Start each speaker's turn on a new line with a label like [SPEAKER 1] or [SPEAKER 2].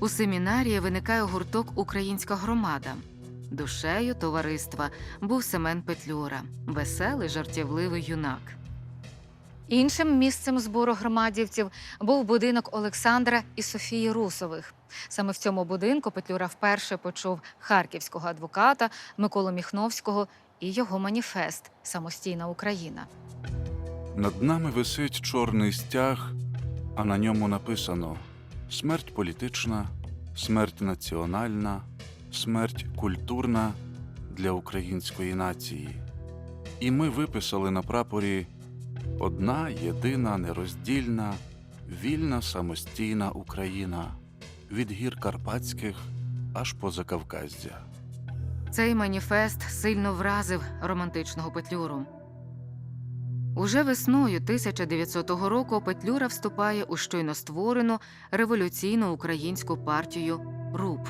[SPEAKER 1] У семінарії виникає гурток Українська громада. Душею товариства був Семен Петлюра, веселий жартівливий юнак. Іншим місцем збору громадівців був будинок Олександра і Софії Русових. Саме в цьому будинку Петлюра вперше почув харківського адвоката Миколу Міхновського і його маніфест Самостійна Україна.
[SPEAKER 2] Над нами висить чорний стяг, а на ньому написано смерть політична, смерть національна, смерть культурна для української нації. І ми виписали на прапорі одна єдина нероздільна, вільна самостійна Україна від гір Карпатських аж по Закавказдя.
[SPEAKER 1] Цей маніфест сильно вразив романтичного Петлюру. Уже весною 1900 року Петлюра вступає у щойно створену революційну українську партію РУП.